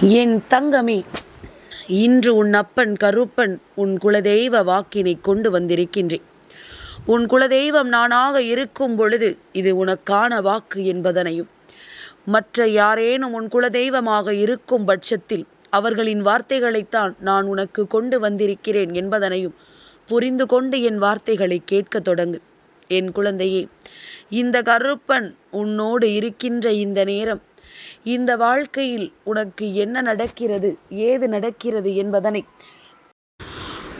என் தங்கமே இன்று உன் அப்பன் கருப்பன் உன் குலதெய்வ வாக்கினை கொண்டு வந்திருக்கின்றேன். உன் குலதெய்வம் நானாக இருக்கும் பொழுது இது உனக்கான வாக்கு என்பதனையும் மற்ற யாரேனும் உன் குலதெய்வமாக இருக்கும் பட்சத்தில் அவர்களின் வார்த்தைகளைத்தான் நான் உனக்கு கொண்டு வந்திருக்கிறேன் என்பதனையும் புரிந்து கொண்டு என் வார்த்தைகளை கேட்க தொடங்கு. என் குழந்தையே இந்த கருப்பன் உன்னோடு இருக்கின்ற இந்த நேரம் இந்த வாழ்க்கையில் உனக்கு என்ன நடக்கிறது ஏது நடக்கிறது என்பதனை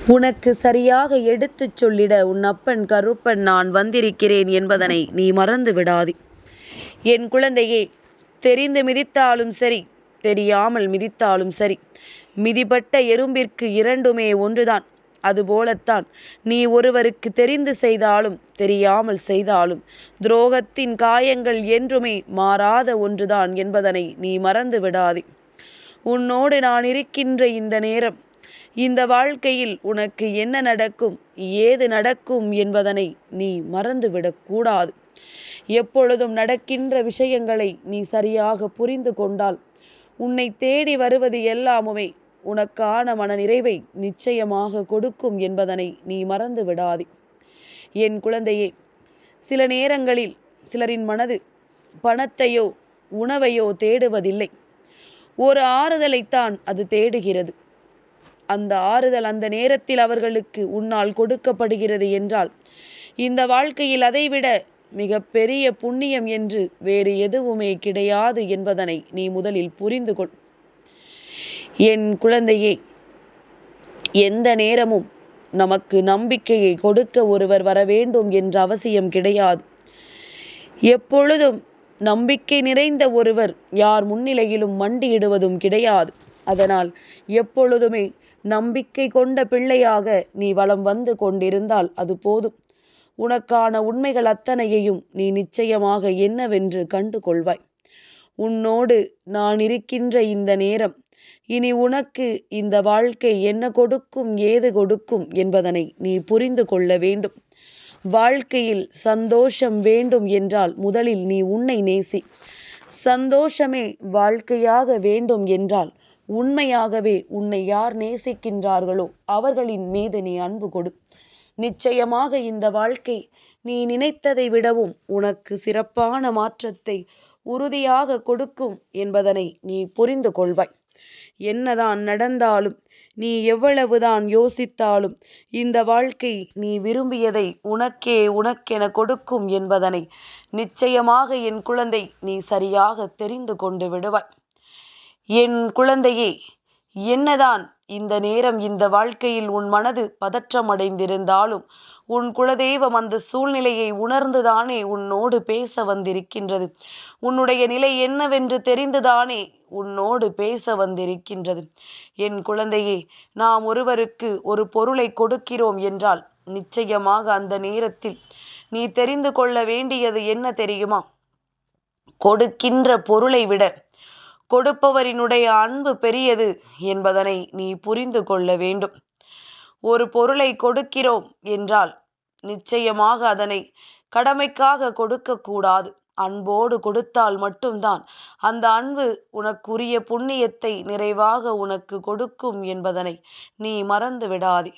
உனக்கு சரியாக எடுத்துச் சொல்லிட உன் அப்பன் கருப்பன் நான் வந்திருக்கிறேன் என்பதனை நீ மறந்து விடாதே. என் குழந்தையே தெரிந்து மிதித்தாலும் சரி தெரியாமல் மிதித்தாலும் சரி மிதிப்பட்ட எறும்பிற்கு இரண்டுமே ஒன்றுதான். அதுபோலத்தான். நீ ஒருவருக்கு தெரிந்து செய்தாலும் தெரியாமல் செய்தாலும் துரோகத்தின் காயங்கள் என்றுமே மாறாத ஒன்றுதான் என்பதனை நீ மறந்து விடாதே. உன்னோடு நான் இருக்கின்ற இந்த நேரம் இந்த வாழ்க்கையில் உனக்கு என்ன நடக்கும் ஏது நடக்கும் என்பதனை நீ மறந்துவிடக்கூடாது எப்பொழுதும் நடக்கின்ற விஷயங்களை நீ சரியாக புரிந்து கொண்டால் உன்னை தேடி வருவது எல்லாமுமே உனக்கான மனநிறைவை நிச்சயமாக கொடுக்கும் என்பதனை நீ மறந்து விடாதே. என் குழந்தையே சில நேரங்களில் சிலரின் மனது பணத்தையோ உணவையோ தேடுவதில்லை. ஒரு ஆறுதலைத்தான் அது தேடுகிறது. அந்த ஆறுதல் அந்த நேரத்தில் அவர்களுக்கு உன்னால் கொடுக்கப்படுகிறது என்றால் இந்த வாழ்க்கையில் அதைவிட மிக பெரிய புண்ணியம் என்று வேறு எதுவுமே கிடையாது என்பதனை நீ முதலில் புரிந்து கொள் என் குழந்தையே எந்த நேரமும் நமக்கு நம்பிக்கையை கொடுக்க ஒருவர் வர வேண்டும் என்ற அவசியம் கிடையாது. எப்பொழுதும் நம்பிக்கை நிறைந்த ஒருவர் யார் முன்னிலையிலும் மண்டியிடுவதும் கிடையாது. அதனால் எப்பொழுதுமே நம்பிக்கை கொண்ட பிள்ளையாக நீ வளம் வந்து கொண்டிருந்தால் அது போதும். உனக்கான உண்மைகள் அத்தனையையும் நீ நிச்சயமாக என்னவென்று கண்டு கொள்வாய் உன்னோடு நான் இருக்கின்ற இந்த நேரம் இனி உனக்கு இந்த வாழ்க்கை என்ன கொடுக்கும் ஏது கொடுக்கும் என்பதனை நீ புரிந்து கொள்ள வேண்டும். வாழ்க்கையில் சந்தோஷம் வேண்டும் என்றால் முதலில் நீ உன்னை நேசி. சந்தோஷமே வாழ்க்கையாக வேண்டும் என்றால் உண்மையாகவே உன்னை யார் நேசிக்கின்றார்களோ அவர்களின் மீது நீ அன்பு கொடு. நிச்சயமாக இந்த வாழ்க்கை நீ நினைத்ததை விடவும் உனக்கு சிறப்பான மாற்றத்தை உறுதியாக கொடுக்கும் என்பதனை நீ புரிந்து கொள்வாய். என்னதான் நடந்தாலும் நீ எவ்வளவுதான் யோசித்தாலும் இந்த வாழ்க்கை நீ விரும்பியதை உனக்கே உனக்கென கொடுக்கும் என்பதனை நிச்சயமாக என் குழந்தை நீ சரியாக தெரிந்து கொண்டு விடுவாய். என் குழந்தையே என்னதான் இந்த நேரம் இந்த வாழ்க்கையில் உன் மனது பதற்றமடைந்திருந்தாலும் உன் குலதெய்வம் அந்த சூழ்நிலையை உணர்ந்துதானே உன்னோடு பேச வந்திருக்கின்றது. உன்னுடைய நிலை என்னவென்று தெரிந்துதானே உன்னோடு பேச வந்திருக்கின்றது. என் குழந்தையே நாம் ஒருவருக்கு ஒரு பொருளை கொடுக்கிறோம் என்றால் நிச்சயமாக அந்த நேரத்தில் நீ தெரிந்து கொள்ள வேண்டியது என்ன தெரியுமா? கொடுக்கின்ற பொருளை விட கொடுப்பவரினுடைய அன்பு பெரியது என்பதனை நீ புரிந்து கொள்ள வேண்டும். ஒரு பொருளை கொடுக்கிறோம் என்றால் நிச்சயமாக அதனை கடமைக்காக கொடுக்கக்கூடாது. அன்போடு கொடுத்தால் மட்டும்தான். அந்த அன்பு உனக்குரிய புண்ணியத்தை நிறைவாக உனக்கு கொடுக்கும் என்பதனை நீ மறந்து விடாதே.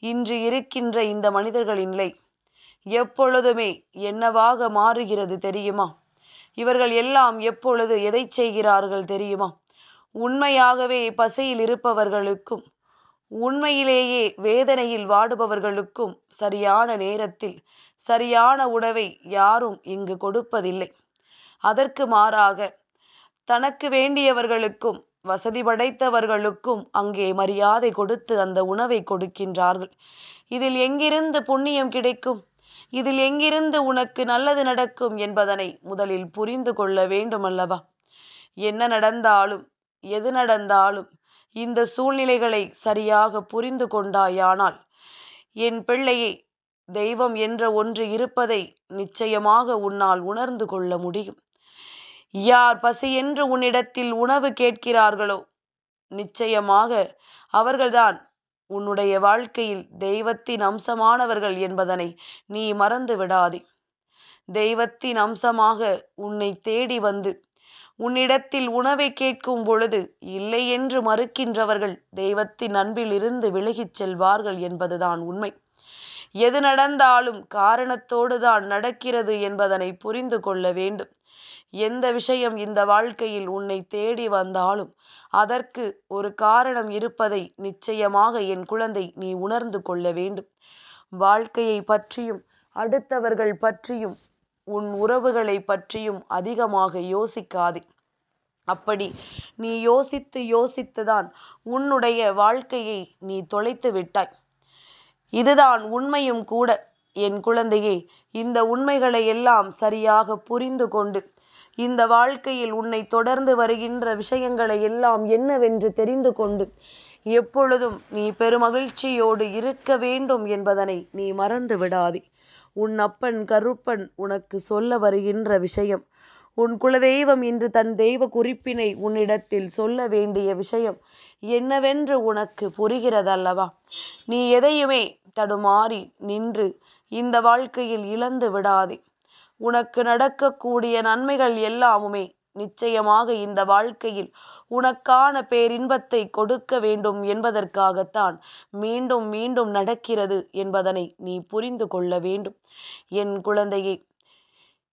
இன்று இருக்கின்ற இந்த மனிதர்களின் நிலை எப்பொழுதுமே என்னவாக மாறுகிறது தெரியுமா? இவர்கள் எல்லாம் எப்பொழுது எதை செய்கிறார்கள் தெரியுமா? உண்மையாகவே பசியில் இருப்பவர்களுக்கும் உண்மையிலேயே வேதனையில் வாடுபவர்களுக்கும் சரியான நேரத்தில் சரியான உணவை யாரும் இங்கு கொடுப்பதில்லை. அதற்கு மாறாக தனக்கு வேண்டியவர்களுக்கும் வசதி படைத்தவர்களுக்கும் அங்கே மரியாதை கொடுத்து அந்த உணவை கொடுக்கின்றார்கள். இதில் எங்கிருந்து புண்ணியம் கிடைக்கும்? இதில் எங்கிருந்து உனக்கு நல்லது நடக்கும் என்பதனை முதலில் புரிந்து கொள்ள வேண்டுமல்லவா? என்ன நடந்தாலும் எது நடந்தாலும் இந்த சூழ்நிலைகளை சரியாக புரிந்து கொண்டாயானால் என் பிள்ளையை தெய்வம் என்ற ஒன்று இருப்பதை நிச்சயமாக உன்னால் உணர்ந்து கொள்ள முடியும். யார் பசி என்று உன்னிடத்தில் உணவு கேட்கிறார்களோ நிச்சயமாக அவர்கள்தான் உன்னுடைய வாழ்க்கையில் தெய்வத்தின் அம்சமானவர்கள் என்பதனை நீ மறந்து விடாதே தெய்வத்தின் அம்சமாக உன்னை தேடி வந்து உன்னிடத்தில் உணவை கேட்கும் பொழுது இல்லை என்று மறுக்கின்றவர்கள் தெய்வத்தின் அன்பிலிருந்து விலகிச் செல்வார்கள் என்பதுதான் உண்மை. எது நடந்தாலும் காரணத்தோடு தான் நடக்கிறது என்பதனை புரிந்து கொள்ள வேண்டும். எந்த விஷயம் இந்த வாழ்க்கையில் உன்னை தேடி வந்தாலும் அதற்கு ஒரு காரணம் இருப்பதை நிச்சயமாக என் குழந்தை நீ உணர்ந்து கொள்ள வேண்டும். வாழ்க்கையை பற்றியும் அடுத்தவர்கள் பற்றியும் உன் உறவுகளை பற்றியும் அதிகமாக யோசிக்காதே. அப்படி நீ யோசித்து யோசித்துதான் உன்னுடைய வாழ்க்கையை நீ தொலைத்து விட்டாய். இதுதான் உண்மையும் கூட. என் குழந்தையே இந்த உண்மைகளை எல்லாம் சரியாக புரிந்து கொண்டு இந்த வாழ்க்கையில் உன்னை தொடர்ந்து வருகின்ற விஷயங்களை எல்லாம் என்னவென்று தெரிந்து கொண்டு எப்பொழுதும் நீ பெருமகிழ்ச்சியோடு இருக்க வேண்டும் என்பதனை நீ மறந்து விடாதே. உன் அப்பன் கருப்பன் உனக்கு சொல்ல வருகின்ற விஷயம். உன் குலதெய்வம் இன்று தன் தெய்வ குறிப்பினை உன்னிடத்தில் சொல்ல வேண்டிய விஷயம் என்னவென்று உனக்கு புரிகிறதல்லவா? நீ எதையுமே தடுமாறி நின்று இந்த வாழ்க்கையில் இழந்து விடாதே. உனக்கு நடக்கக்கூடிய நன்மைகள் எல்லாமுமே நிச்சயமாக இந்த வாழ்க்கையில் உனக்கான பேரின்பத்தை கொடுக்க வேண்டும் என்பதற்காகத்தான் மீண்டும் மீண்டும் நடக்கிறது என்பதனை நீ புரிந்து கொள்ள வேண்டும். என் குழந்தையை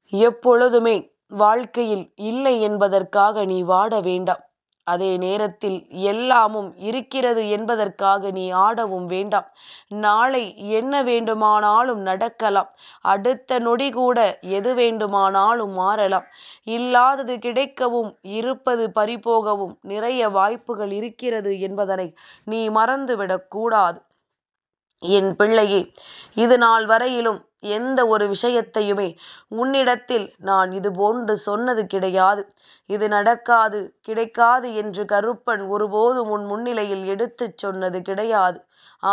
எப்பொழுதுமே வாழ்க்கையில் இல்லை என்பதற்காக நீ வாட வேண்டாம். அதே நேரத்தில் எல்லாமும் இருக்கிறது என்பதற்காக நீ ஆடவும் வேண்டாம். நாளை என்ன வேண்டுமானாலும் நடக்கலாம். அடுத்த நொடி கூட எது வேண்டுமானாலும் மாறலாம். இல்லாதது கிடைக்கவும் இருப்பது பறிபோகவும் நிறைய வாய்ப்புகள் இருக்கிறது என்பதனை நீ மறந்துவிடக்கூடாது என் பிள்ளையே இது நாள் வரையிலும் எந்த ஒரு விஷயத்தையுமே உன்னிடத்தில் நான் இது போன்று சொன்னது கிடையாது. இது நடக்காது கிடைக்காது என்று கருப்பன் ஒருபோதும் உன் முன்னிலையில் எடுத்துச் சொன்னது கிடையாது.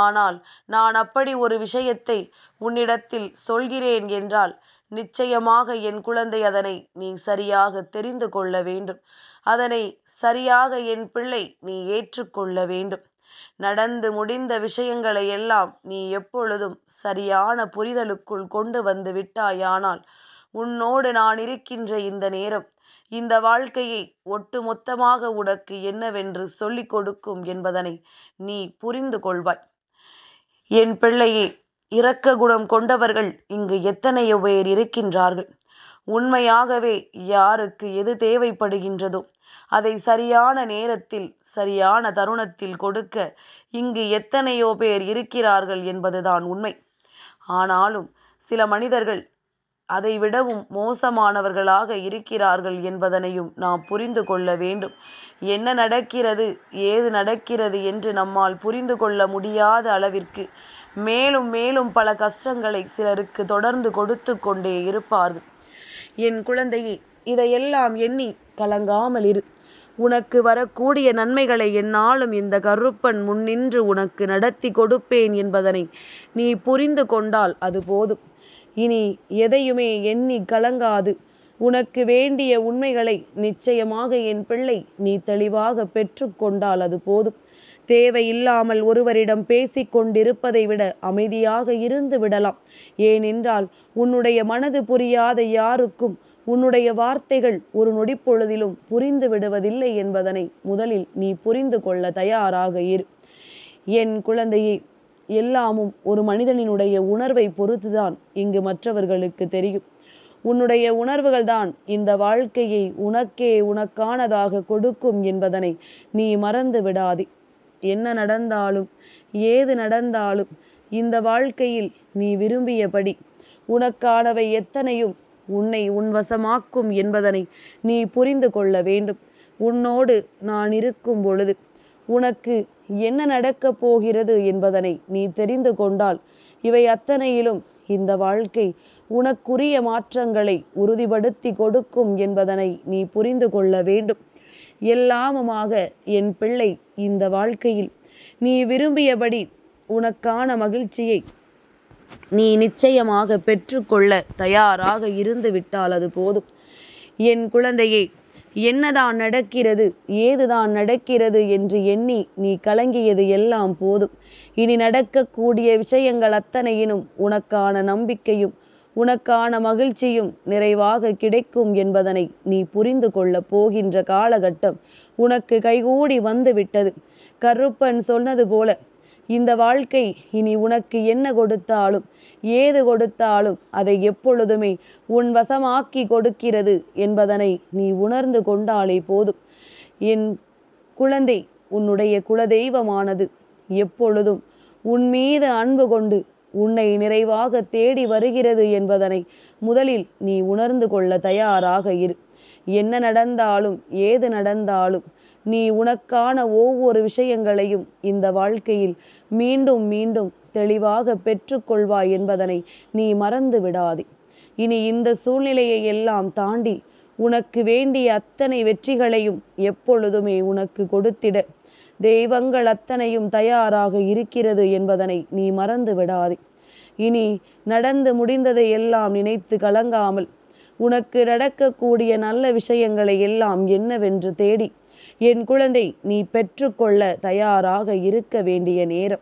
ஆனால் நான் அப்படி ஒரு விஷயத்தை உன்னிடத்தில் சொல்கிறேன் என்றால் நிச்சயமாக என் குழந்தை அதனை நீ சரியாக தெரிந்து கொள்ள வேண்டும். அதனை சரியாக என் பிள்ளை நீ ஏற்றுக்கொள்ள வேண்டும். நடந்து முடிந்த விஷயங்களை எல்லாம் நீ எப்பொழுதும் சரியான புரிதலுக்குள் கொண்டு வந்து விட்டாயானால் உன்னோடு நான் இருக்கின்ற இந்த நேரம் இந்த வாழ்க்கையை ஒட்டுமொத்தமாக உனக்கு என்னவென்று சொல்லிக் கொடுக்கும் என்பதனை நீ புரிந்து கொள்வாய். என் பிள்ளையே இரக்க குணம் கொண்டவர்கள் இங்கு எத்தனையோ பேர் இருக்கின்றார்கள். உண்மையாகவே யாருக்கு எது தேவைப்படுகின்றதோ அதை சரியான நேரத்தில் சரியான தருணத்தில் கொடுக்க இங்கு எத்தனையோ பேர் இருக்கிறார்கள் என்பதுதான் உண்மை. ஆனாலும் சில மனிதர்கள் அதை விடவும் மோசமானவர்களாக இருக்கிறார்கள் என்பதனையும் நாம் புரிந்து கொள்ள வேண்டும். என்ன நடக்கிறது ஏது நடக்கிறது என்று நம்மால் புரிந்து கொள்ள முடியாத அளவிற்கு மேலும் மேலும் பல கஷ்டங்களை சிலருக்கு தொடர்ந்து கொடுத்து கொண்டே இருப்பார்கள். என் குழந்தையே இதையெல்லாம் எண்ணி கலங்காமல் இரு. உனக்கு வரக்கூடிய நன்மைகளை என்னாலும் இந்த கருப்பன் முன்னின்று உனக்கு நடத்தி கொடுப்பேன் என்பதனை நீ புரிந்து கொண்டால் அது போதும். இனி எதையுமே எண்ணி கலங்காது. உனக்கு வேண்டிய உண்மைகளை நிச்சயமாக என் பிள்ளை நீ தெளிவாக பெற்றுக்கொண்டால் அது போதும். தேவையில்லாமல் ஒருவரிடம் பேசிக் கொண்டிருப்பதை விட அமைதியாக இருந்து விடலாம். ஏனென்றால் உன்னுடைய மனது புரியாத யாருக்கும் உன்னுடைய வார்த்தைகள் ஒரு நொடிப்பொழுதிலும் புரிந்து விடுவதில்லை என்பதனை முதலில் நீ புரிந்து கொள்ள தயாராக இரு. என் குழந்தையே எல்லாமும் ஒரு மனிதனினுடைய உணர்வை பொறுத்துதான் இங்கு மற்றவர்களுக்கு தெரியும். உன்னுடைய உணர்வுகள் தான் இந்த வாழ்க்கையை உனக்கே உனக்கானதாக கொடுக்கும் என்பதனை நீ மறந்து விடாதே. என்ன நடந்தாலும் ஏது நடந்தாலும் இந்த வாழ்க்கையில் நீ விரும்பியபடி உனக்கானவை எத்தனையும் உன்னை உன்வசமாக்கும் என்பதனை நீ புரிந்து கொள்ள வேண்டும். உன்னோடு நான் இருக்கும் பொழுது உனக்கு என்ன நடக்கப் போகிறது என்பதனை நீ தெரிந்து கொண்டால் இவை அத்தனையிலும் இந்த வாழ்க்கை உனக்குரிய மாற்றங்களை உறுதிப்படுத்தி கொடுக்கும் என்பதனை நீ புரிந்து கொள்ள வேண்டும். எல்லாமுமாக என் பிள்ளை இந்த வாழ்க்கையில். நீ விரும்பியபடி உனக்கான மகிழ்ச்சியை நீ நிச்சயமாக பெற்றுக்கொள்ள தயாராக இருந்து விட்டால் அது போதும். என் குழந்தையே என்னதான் நடக்கிறது ஏதுதான் நடக்கிறது என்று எண்ணி நீ கலங்கியது எல்லாம் போதும். இனி நடக்கக்கூடிய விஷயங்கள் அத்தனையினும் உனக்கான நம்பிக்கையும் உனக்கான மகிழ்ச்சியும் நிறைவாக கிடைக்கும் என்பதனை நீ புரிந்து கொள்ளப் போகின்ற காலகட்டம் உனக்கு கைகூடி வந்துவிட்டது. கருப்பன் சொன்னது போல இந்த வாழ்க்கை இனி உனக்கு என்ன கொடுத்தாலும் ஏது கொடுத்தாலும் அதை எப்பொழுதுமே உன் வசமாக்கி கொடுக்கிறது என்பதனை நீ உணர்ந்து கொண்டாலே போதும். என் குழந்தை உன்னுடைய குலதெய்வமானது. எப்பொழுதும் உன் மீது அன்பு கொண்டு உன்னை நிறைவாக தேடி வருகிறது என்பதனை முதலில் நீ உணர்ந்து கொள்ள தயாராக இரு. என்ன நடந்தாலும் ஏது நடந்தாலும் நீ உனக்கான ஒவ்வொரு விஷயங்களையும் இந்த வாழ்க்கையில் மீண்டும் மீண்டும் தெளிவாக பெற்றுக்கொள்வாய் என்பதனை நீ மறந்து விடாதே. இனி இந்த சூழ்நிலையை எல்லாம் தாண்டி உனக்கு வேண்டிய அத்தனை வெற்றிகளையும் எப்பொழுதுமே உனக்கு கொடுத்திட. தெய்வங்கள் அத்தனையும் தயாராக இருக்கிறது என்பதனை நீ மறந்து விடாதே. இனி நடந்து முடிந்ததை எல்லாம் நினைத்து கலங்காமல் உனக்கு நடக்கக்கூடிய நல்ல விஷயங்களை எல்லாம் என்னவென்று தேடி என் குழந்தை நீ பெற்றுக்கொள்ள தயாராக இருக்க வேண்டிய நேரம்.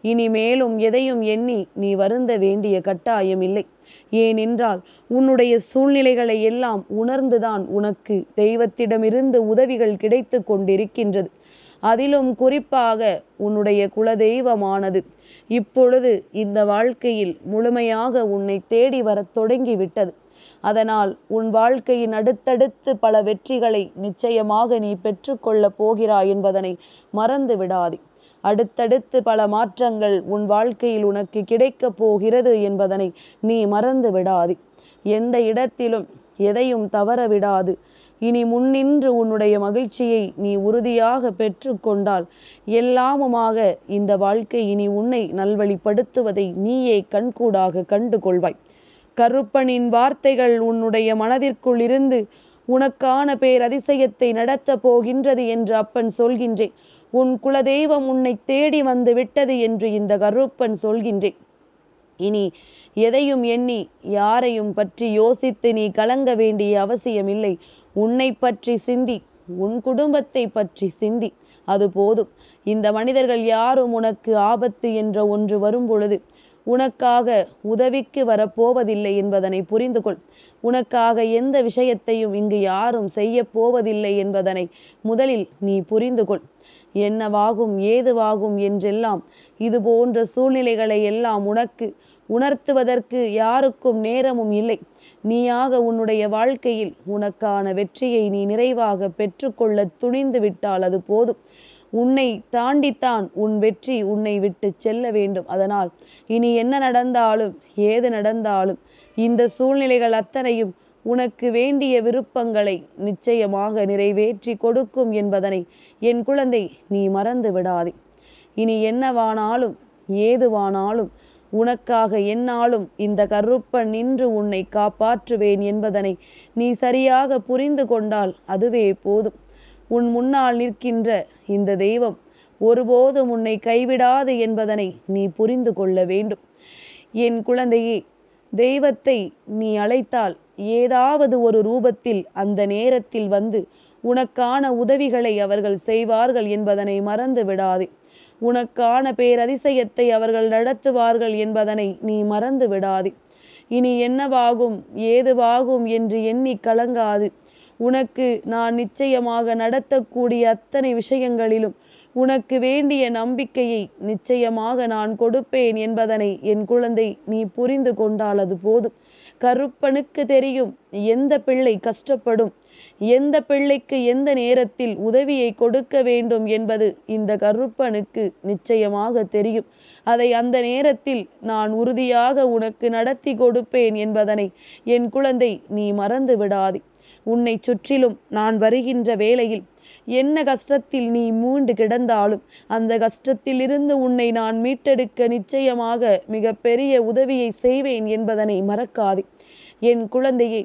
இனி மேலும் எதையும் எண்ணி நீ வருந்த வேண்டிய கட்டாயம் இல்லை. ஏனென்றால் உன்னுடைய சூழ்நிலைகளை எல்லாம் உணர்ந்துதான் உனக்கு தெய்வத்திடமிருந்து உதவிகள் கிடைத்து கொண்டிருக்கின்றது. அதிலும் குறிப்பாக உன்னுடைய குலதெய்வமானது. இப்பொழுது இந்த வாழ்க்கையில் முழுமையாக உன்னை தேடி வரத் தொடங்கிவிட்டது. அதனால் உன் வாழ்க்கையின் அடுத்தடுத்து பல வெற்றிகளை நிச்சயமாக நீ பெற்றுக்கொள்ளப் போகிறாய் என்பதனை மறந்து விடாதே. அடுத்தடுத்து பல மாற்றங்கள் உன் வாழ்க்கையில் உனக்கு கிடைக்கப் போகிறது என்பதனை நீ மறந்து விடாதே. எந்த இடத்திலும் எதையும் தவற விடாது. இனி முன்னின்று உன்னுடைய மகிழ்ச்சியை நீ உறுதியாக பெற்றுக்கொண்டால் எல்லாமுமாக இந்த வாழ்க்கை இனி உன்னை நல்வழிப்படுத்துவதை நீயே கண்கூடாக கண்டு கொள்வாய் கருப்பனின் வார்த்தைகள் உன்னுடைய மனதிற்குள் இருந்து உனக்கான பேரதிசயத்தை நடத்தப் போகின்றது என்று அப்பன் சொல்கின்றேன். உன் குலதெய்வம் உன்னை தேடி வந்து விட்டது என்று இந்த கருப்பன் சொல்கின்றேன். இனி எதையும் எண்ணி யாரையும் பற்றி யோசித்து நீ கலங்க வேண்டிய அவசியமில்லை. உன்னை பற்றி சிந்தி உன் குடும்பத்தை பற்றி சிந்தி. அது போதும். இந்த மனிதர்கள் யாரும் உனக்கு ஆபத்து என்ற ஒன்று வரும் பொழுது உனக்காக உதவிக்கு வரப்போவதில்லை என்பதனை புரிந்து கொள் உனக்காக எந்த விஷயத்தையும் இங்கு யாரும் செய்ய போவதில்லை என்பதனை முதலில் நீ புரிந்து கொள் என்னவாகும் ஏதுவாகும் என்றெல்லாம் இது போன்ற சூழ்நிலைகளை எல்லாம் உனக்கு உணர்த்துவதற்கு யாருக்கும் நேரமும் இல்லை. நீயாக உன்னுடைய வாழ்க்கையில் உனக்கான வெற்றியை நீ நிறைவாக பெற்றுக்கொள்ள துணிந்து விட்டால் அது போதும். உன்னை தாண்டித்தான் உன் வெற்றி உன்னை விட்டு செல்ல வேண்டும். அதனால் இனி என்ன நடந்தாலும் ஏது நடந்தாலும் இந்த சூழ்நிலைகள் அத்தனையும் உனக்கு வேண்டிய விருப்பங்களை நிச்சயமாக நிறைவேற்றி கொடுக்கும் என்பதனை என் குழந்தை நீ மறந்து விடாதே. இனி என்னவானாலும் ஏதுவானாலும் உனக்காக என்னாலும் இந்த கருப்பன் நின்று உன்னை காப்பாற்றுவேன் என்பதனை நீ சரியாக புரிந்து கொண்டால் அதுவே போதும். உன் முன்னால் நிற்கின்ற இந்த தெய்வம் ஒருபோதும் உன்னை கைவிடாது என்பதனை நீ புரிந்து கொள்ள வேண்டும். என் குழந்தையே தெய்வத்தை நீ அழைத்தால் ஏதாவது ஒரு ரூபத்தில் அந்த நேரத்தில் வந்து உனக்கான உதவிகளை அவர்கள் செய்வார்கள் என்பதனை மறந்து விடாதே. உனக்கான பேரதிசயத்தை அவர்கள் நடத்துவார்கள் என்பதனை நீ மறந்து விடாது. இனி என்னவாகும் ஏதுவாகும் என்று எண்ணி கலங்காது. உனக்கு நான் நிச்சயமாக நடத்தக்கூடிய அத்தனை விஷயங்களிலும் உனக்கு வேண்டிய நம்பிக்கையை நிச்சயமாக நான் கொடுப்பேன் என்பதனை என் குழந்தை நீ புரிந்து கொண்டால் அது போதும். கருப்பனுக்கு தெரியும் எந்த பிள்ளை கஷ்டப்படும்? எந்த பிள்ளைக்கு எந்த நேரத்தில் உதவியை கொடுக்க வேண்டும் என்பது இந்த கருப்பனுக்கு நிச்சயமாக தெரியும். அதை அந்த நேரத்தில் நான் உறுதியாக உனக்கு நடத்தி கொடுப்பேன் என்பதனை என் குழந்தை நீ மறந்து விடாதே. உன்னை சுற்றிலும் நான் வருகின்ற வேளையில் என்ன கஷ்டத்தில் நீ மூண்டு கிடந்தாலும் அந்த கஷ்டத்திலிருந்து உன்னை நான் மீட்டெடுக்க நிச்சயமாக மிக பெரிய உதவியை செய்வேன் என்பதனை மறக்காதே. என் குழந்தையை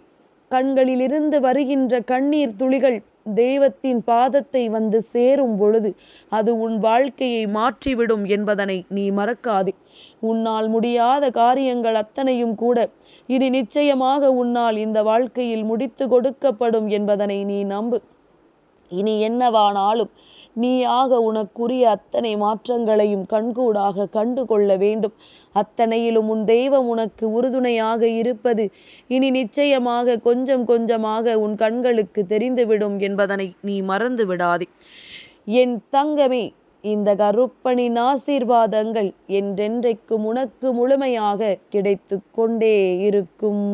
கண்களிலிருந்து வருகின்ற கண்ணீர் துளிகள் தெய்வத்தின் பாதத்தை வந்து சேரும் பொழுது அது உன் வாழ்க்கையை மாற்றிவிடும் என்பதனை நீ மறக்காதே. உன்னால் முடியாத காரியங்கள் அத்தனையும் கூட இது நிச்சயமாக உன்னால் இந்த வாழ்க்கையில் முடித்து கொடுக்கப்படும் என்பதனை நீ நம்பு. இனி என்னவானாலும் நீயாக உனக்குரிய அத்தனை மாற்றங்களையும் கண்கூடாக கண்டு கொள்ள வேண்டும். அத்தனையிலும் உன் தெய்வம் உனக்கு உறுதுணையாக இருப்பது இனி நிச்சயமாக கொஞ்சம் கொஞ்சமாக உன் கண்களுக்கு தெரிந்துவிடும் என்பதனை நீ மறந்து விடாதே என் தங்கமே இந்த கருப்பனின் ஆசீர்வாதங்கள் என்றென்றைக்கும் உனக்கு முழுமையாக கிடைத்து கொண்டே இருக்கும்.